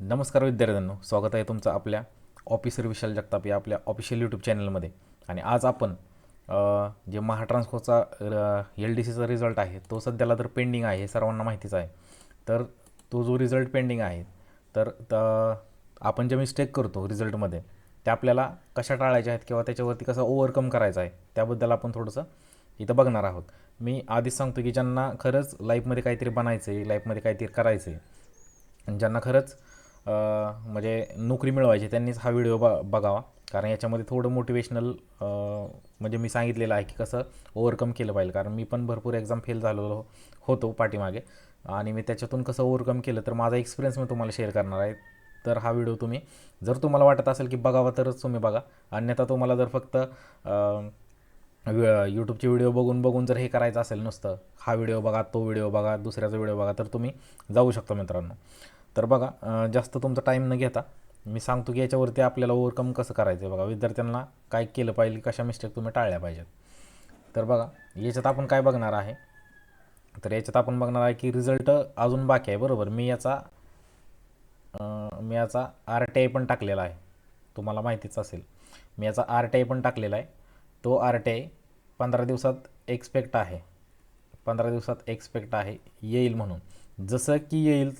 नमस्कार विद्यार्थ्यांनो स्वागत आहे तुमचं आपल्या ऑफिसर विशाल जगताप या आपल्या ऑफिशियल यूट्यूब चॅनलमध्ये आणि आज आपण जे महाट्रान्सकोचा एल डी सीचा रिझल्ट आहे तो सध्याला तर पेंडिंग आहे हे सर्वांना माहितीच आहे. तर तो जो रिझल्ट पेंडिंग आहे तर आपण जे मिस्टेक करतो रिझल्टमध्ये त्या आपल्याला कशा टाळायच्या आहेत किंवा त्याच्यावरती कसं ओव्हरकम करायचं आहे त्याबद्दल आपण थोडंसं इथं बघणार आहोत. मी आधीच सांगतो की ज्यांना खरंच लाईफमध्ये काहीतरी बनायचं आहे लाईफमध्ये काहीतरी करायचं आहे आणि ज्यांना खरंच म्हणजे नोकरी मिळवायची त्यांनीच हा व्हिडिओ ब बघावा. कारण याच्यामध्ये थोडं मोटिवेशनल म्हणजे मी सांगितलेलं आहे की कसं ओव्हरकम केलं पाहिजे. कारण मी पण भरपूर एक्झाम फेल झालेलो होतो पाठीमागे. आणि मी त्याच्यातून कसं ओव्हरकम केलं तर माझा एक्सपिरियन्स मी तुम्हाला शेअर करणार आहे. तर हा व्हिडिओ तुम्ही जर तुम्हाला वाटत असेल की बघावा तरच तुम्ही बघा. अन्यथा तुम्हाला जर फक्त यूट्यूबचे व्हिडिओ बघून बघून जर हे करायचं असेल नुसतं हा व्हिडिओ बघा तो व्हिडिओ बघा दुसऱ्याचा व्हिडिओ बघा तर तुम्ही जाऊ शकता मित्रांनो. तर बघा जास्त तुमचा टाईम न घेता मी सांगतो की याच्यावरती आपल्याला ओव्हरकम कसं करायचं आहे बघा. विद्यार्थ्यांना काय केलं पाहिजे कशा मिस्टेक तुम्ही टाळल्या पाहिजेत. तर बघा याच्यात आपण काय बघणार आहे? तर याच्यात आपण बघणार आहे की रिझल्ट अजून बाकी आहे बरोबर? मी याचा मी याचा आर टी आय पण टाकलेला आहे. तुम्हाला माहितीच असेल. मी याचा आर टी आय पण टाकलेला आहे. तो आर टी आय पंधरा दिवसात एक्सपेक्ट आहे. पंधरा दिवसात एक्सपेक्ट आहे येईल म्हणून. जसं की येईल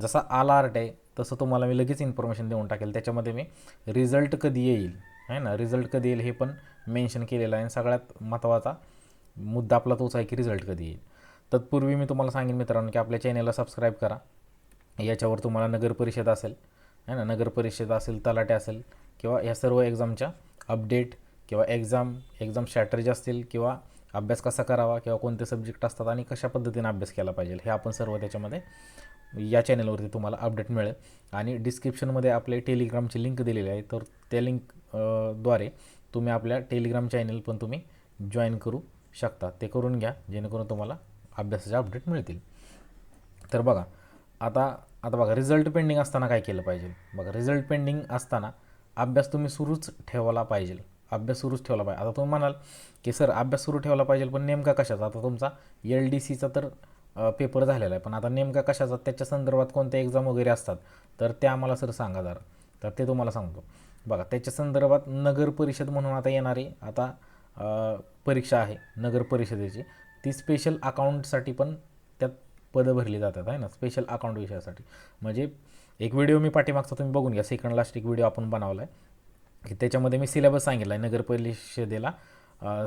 जसा आला आहे तसं तुम्हाला मी लगेच इन्फॉर्मेशन देऊन टाकेल. त्याच्यामध्ये मी रिझल्ट कधी येईल आहे ना? रिझल्ट कधी येईल हे पण मेन्शन केलेलं आहे. आणि सगळ्यात महत्त्वाचा मुद्दा आपला तोच आहे की रिझल्ट कधी येईल. तत्पूर्वी मी तुम्हाला सांगेन मित्रांनो की आपल्या चॅनेलला सबस्क्राईब करा. याच्यावर तुम्हाला नगरपरिषद असेल है ना? नगरपरिषद असेल तलाटे असेल किंवा या सर्व एक्झामच्या अपडेट किंवा एक्झाम एक्झाम स्ट्रॅटर्जी असतील किंवा अभ्यास कसा करावा किंवा कोणते सब्जेक्ट असतात आणि कशा पद्धतीने अभ्यास केला पाहिजे हे आपण सर्व त्याच्यामध्ये या चॅनलवरती तुम्हाला अपडेट मिळेल. आणि डिस्क्रिप्शनमध्ये आपले टेलिग्रामची लिंक दिलेली आहे तर त्या लिंकद्वारे तुम्ही आपल्या टेलिग्राम चॅनल पण तुम्ही जॉईन करू शकता. ते करून घ्या जेणेकरून तुम्हाला अभ्यासाचे अपडेट मिळतील. तर बघा आता आता बघा रिझल्ट पेंडिंग असताना काय केलं पाहिजे? बघा रिझल्ट पेंडिंग असताना अभ्यास तुम्ही सुरूच ठेवायला पाहिजे. अभ्यास सुरूच ठेवला पाहिजे. आता तुम्ही म्हणाल की सर अभ्यास सुरू ठेवला पाहिजे पण नेमका कशाचा? आता तुमचा एल डी सीचा तर पेपर झालेला आहे. पण आता नेमका कशाचा? त्याच्या संदर्भात कोणत्या एक्झाम वगैरे असतात? तर ते आम्हाला सर सांगा जरा. तर ते तुम्हाला सांगतो. बघा त्याच्या संदर्भात नगर परिषद म्हणून आता येणारी आता परीक्षा आहे नगर परिषदेची. ती स्पेशल अकाउंटसाठी पण त्यात पदं भरली जातात आहे ना? स्पेशल अकाउंट विषयासाठी. म्हणजे एक व्हिडिओ मी पाठीमागचा तुम्ही बघून घ्या. सेकंड लास्ट एक व्हिडिओ आपण बनवला आहे की त्याच्यामध्ये मी सिलेबस सांगितला आहे नगर परिषदेला.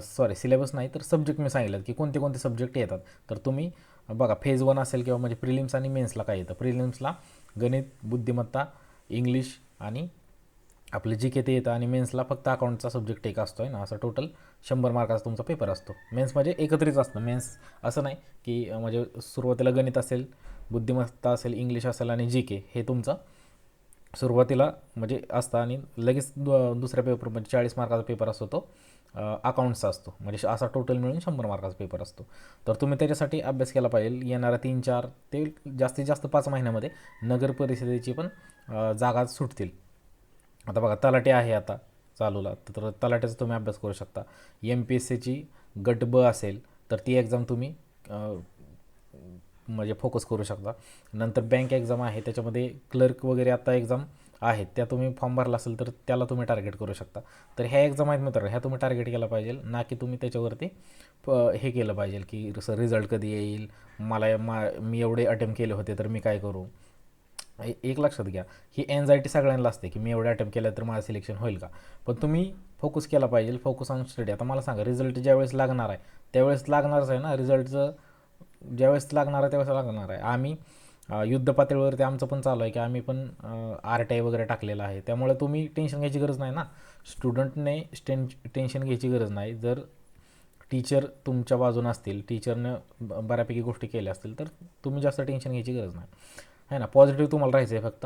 सॉरी सिलेबस नाही तर सब्जेक्ट मी सांगितलं की कोणते कोणते सब्जेक्ट येतात. तर तुम्ही बघा फेज वन असेल किंवा म्हणजे प्रिलिम्स आणि मेन्सला काय येतं. प्रिलिम्सला गणित बुद्धिमत्ता इंग्लिश आणि आपलं जी के ते येतं आणि मेन्सला फक्त अकाउंटचा सब्जेक्ट एक असतो आहे ना असं टोटल शंभर मार्काचा तुमचा पेपर असतो. मेन्स म्हणजे एकत्रित असतं. मेन्स असं नाही की म्हणजे सुरुवातीला गणित असेल बुद्धिमत्ता असेल इंग्लिश असेल आणि जी के हे तुमचं सुरुवातीला म्हणजे असतं आणि लगेच दु दुसऱ्या पेपर म्हणजे चाळीस मार्काचा पेपर असतो तो अकाउंट्सचा असतो. म्हणजे असा टोटल मिळून शंभर मार्काचा पेपर असतो. तर तुम्ही त्याच्यासाठी अभ्यास केला पाहिजे. येणाऱ्या तीन चार ते जास्तीत जास्त पाच महिन्यामध्ये नगर परिषदेची पण जागा सुटतील. आता बघा तलाटे आहे आता चालूला. तर तलाट्याचा तुम्ही अभ्यास करू शकता. एम पी एस सीची गट ब असेल तर ती एक्झाम तुम्ही म्हणजे फोकस करू शकता. नंतर बँक एक्झाम आहे त्याच्यामध्ये क्लर्क वगैरे आता एक्झाम आहेत त्या तुम्ही फॉर्म भरला असेल तर त्याला तुम्ही टार्गेट करू शकता. तर ह्या एक्झाम आहेत मित्रांनो ह्या तुम्ही टार्गेट केला पाहिजे ना की तुम्ही त्याच्यावरती प- हे केलं पाहिजे की सर रिझल्ट कधी येईल मला मा मी एवढे अटेम्प्ट केले होते तर मी काय करू? ए- एक लक्षात घ्या ही एन्झायटी सगळ्यांना असते की मी एवढे अटेम्प्ट केलं तर माझं सिलेक्शन होईल का? पण तुम्ही फोकस केला पाहिजे फोकस ऑन स्टडी आता मला सांगा रिझल्ट ज्यावेळेस लागणार आहे त्यावेळेस लागणारच आहे ना रिझल्टचं ज्यावेळेस लागणार आहे त्यावेळेस लागणार आहे. आम्ही युद्ध पातळीवरती आमचं पण चालू आहे की आम्ही पण आर टी आय वगैरे टाकलेलं आहे. त्यामुळे तुम्ही टेन्शन घ्यायची गरज नाही ना. स्टुडंटने टेन टेन्शन घ्यायची गरज नाही. जर टीचर तुमच्या बाजूने असतील टीचरनं बऱ्यापैकी गोष्टी केल्या असतील तर तुम्ही जास्त टेन्शन घ्यायची गरज नाही. आहे ना? पॉझिटिव्ह तुम्हाला राहायचं आहे फक्त.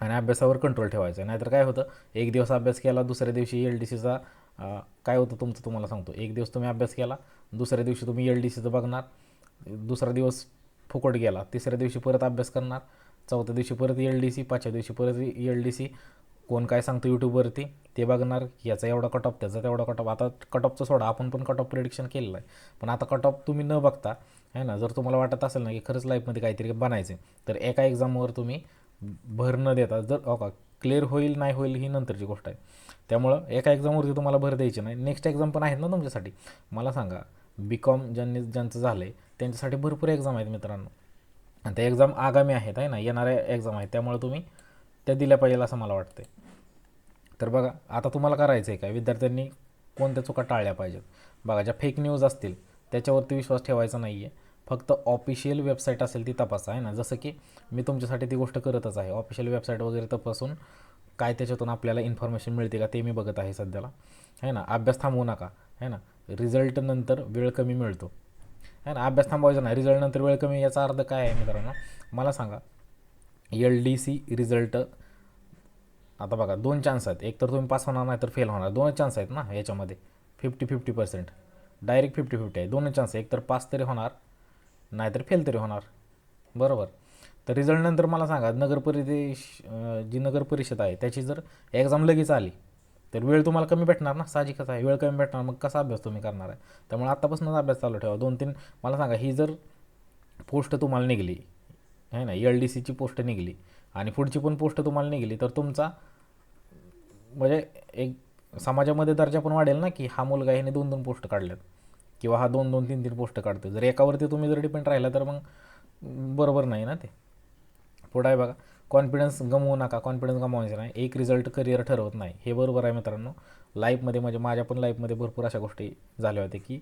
आणि अभ्यासावर कंट्रोल ठेवायचा आहे नाहीतर काय होतं? एक दिवस अभ्यास केला दुसऱ्या दिवशी एल डी सीचा काय होतं तुमचं? तुम्हाला सांगतो. एक दिवस तुम्ही अभ्यास केला दुसऱ्या दिवशी तुम्ही एल डी सीचं बघणार. दुसरा दिवस फुकट गेला. तिसऱ्या दिवशी परत अभ्यास करणार. चौथ्या दिवशी परत एल डी सी पाचव्या दिवशी परत एल डी सी कोण काय सांगतो यूट्यूबवरती ते बघणार. याचा एवढा कट ऑफ त्याचा तेवढा कट ऑफ आता कट ऑफचं सोडा. आपण पण कट ऑफ प्रिडिक्शन केलेलं आहे. पण आता कट ऑफ तुम्ही न बघता आहे ना? जर तुम्हाला वाटत असेल ना की खरंच लाईफमध्ये काहीतरी बनायचं आहे तर एका एक्झामवर तुम्ही भर न देता जर हो का क्लिअर होईल नाही होईल ही नंतरची गोष्ट आहे. त्यामुळं एका एक्झामवरती तुम्हाला भर द्यायची नाही. नेक्स्ट एक्झाम पण आहेत ना तुमच्यासाठी. मला सांगा बी कॉम ज्यांनी ज्यांचं झालं आहे त्यांच्यासाठी भरपूर एक्झाम आहेत मित्रांनो. आणि त्या एक्झाम आगामी आहेत आहे ना? येणाऱ्या एक्झाम आहेत. त्यामुळे तुम्ही त्या दिल्या पाहिजे असं मला वाटते तर बघा आता तुम्हाला करायचं आहे काय? विद्यार्थ्यांनी कोणत्या चुका टाळल्या पाहिजेत? बघा ज्या फेक न्यूज असतील त्याच्यावरती विश्वास ठेवायचा नाही आहे फक्त ऑफिशियल वेबसाईट असेल ती तपासा आहे ना? जसं की मी तुमच्यासाठी ती गोष्ट करतच आहे. ऑफिशियल वेबसाईट वगैरे तपासून काय त्याच्यातून आपल्याला इन्फॉर्मेशन मिळते का ते मी बघत आहे सध्याला. आहे ना? अभ्यास थांबवू नका आहे ना? रिझल्टनंतर वेळ कमी मिळतो. आहे ना? अभ्यास थांबवायचा नाही. रिझल्टनंतर वेळ कमी याचा अर्थ काय आहे मित्रांनो? मला सांगा. एल डी सी रिझल्ट आता बघा दोन चान्स आहेत. एक तर तुम्ही पास होणार नाही तर फेल होणार. दोनच चान्स आहेत ना याच्यामध्ये? Fifty fifty percent direct fifty fifty आहे. दोनच चान्स एक तर पास तरी होणार नाहीतर फेल तरी होणार. बरोबर? तर रिझल्टनंतर मला सांगा नगर परिदेश जी नगर परिषद आहे त्याची जर एक्झाम लगेच आली तर वेळ तुम्हाला कमी भेटणार ना? साहजिकच आहे. वेळ कमी भेटणार मग कसा अभ्यास तुम्ही करणार आहे? त्यामुळे आत्तापासूनच अभ्यास चालू ठेवा. दोन तीन मला सांगा ही जर पोस्ट तुम्हाला निघली आहे ना? एल डी सीची पोस्ट निघली आणि पुढची पण पोस्ट तुम्हाला निघली तर तुमचा म्हणजे एक समाजामध्ये दर्जा पण वाढेल ना की हा मुलगा ह्याने दोन दोन पोस्ट काढल्यात किंवा हा दोन दोन तीन तीन पोस्ट काढतो जर एकावरती तुम्ही जर डिपेंड राहिला तर मग बरोबर नाही ना ते? पुढं आहे बघा. कॉन्फिडन्स गमवू नका कॉन्फिडन्स गमवायचं नाही. एक रिझल्ट करिअर ठरवत नाही. हे बरोबर आहे मित्रांनो. लाईफमध्ये म्हणजे माझ्या पण लाईफमध्ये भरपूर अशा गोष्टी झाल्या होत्या की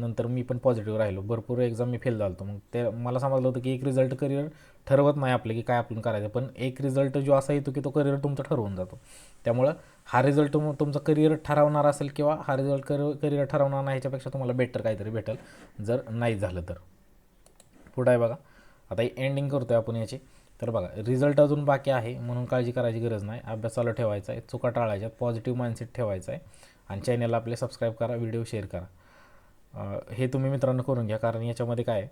नंतर मी पण पॉझिटिव्ह राहिलो. भरपूर एक्झाम मी फेल झालो मग ते मला समजलं होतं की एक रिझल्ट करिअर ठरवत नाही आपलं की काय आपण करायचं. पण एक रिझल्ट जो असा येतो की तो करिअर तुमचा ठरवून जातो. त्यामुळं हा रिझल्ट तुम तुमचं करिअर ठरवणार असेल किंवा हा रिझल्ट कर करिअर ठरवणार नाही ह्याच्यापेक्षा तुम्हाला बेटर काहीतरी भेटेल. जर नाही झालं तर. पुढं आहे बघा. आता एंडिंग करतो आहे आपण याची. तर बघा रिझल्ट अजून बाकी आहे म्हणून काळजी करायची गरज नाही. अभ्यास चालू ठेवायचा आहे चुका टाळायच्या पॉझिटिव्ह माइंडसेट ठेवायचा आहे. आणि चॅनलला आपले सबस्क्राईब करा व्हिडिओ शेअर करा. हे तुम्ही मित्रांनो करून घ्या कारण याच्यामध्ये काय आहे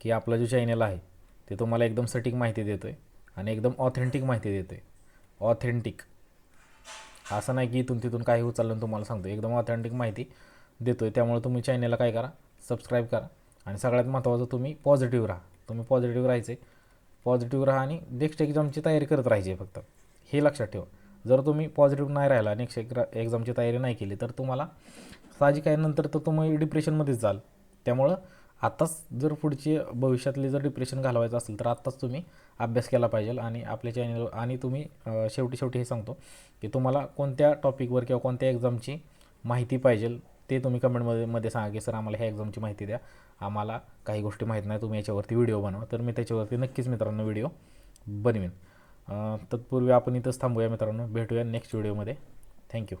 की आपला जो चॅनल आहे ते तुम्हाला एकदम सटीक माहिती देतो आहे आणि एकदम ऑथेंटिक माहिती देतो आहे ऑथेंटिक असं नाही की इथून तिथून काही उचललं तुम्हाला सांगतो एकदम ऑथेंटिक माहिती देतो आहे त्यामुळे तुम्ही चॅनलला काय करा सबस्क्राईब करा. आणि सगळ्यात महत्त्वाचं तुम्ही पॉझिटिव्ह राहा. तुम्ही पॉझिटिव्ह राहायचे. पॉझिटिव्ह राहा आणि नेक्स्ट एक्झामची तयारी करत राहायची फक्त. हे लक्षात ठेवा. जर तुम्ही पॉझिटिव्ह नाही राहिला नेक्स्ट एक एक्झामची तयारी नाही केली तर तुम्हाला साहजिक आहे नंतर तर तुम्ही डिप्रेशनमध्येच जाल. त्यामुळं आत्ताच जर पुढची भविष्यातले जर डिप्रेशन घालवायचं असेल तर आत्ताच तुम्ही अभ्यास केला पाहिजे आणि आपल्या चॅनल आणि तुम्ही शेवटी शेवटी हे सांगतो की तुम्हाला कोणत्या टॉपिकवर किंवा कोणत्या एक्झामची माहिती पाहिजे ते तुम्ही कमेंटमध्ये मध्ये सांगा की सर आम्हाला ह्या एक्झामची माहिती द्या. आम्हाला काही गोष्टी माहीत नाही. तुम्ही याच्यावरती व्हिडिओ बनवा. तर मी त्याच्यावरती नक्कीच मित्रांनो व्हिडिओ बनवेन. तत्पूर्वी आपण इथंच थांबूया मित्रांनो. भेटूया नेक्स्ट व्हिडिओमध्ये थँक्यू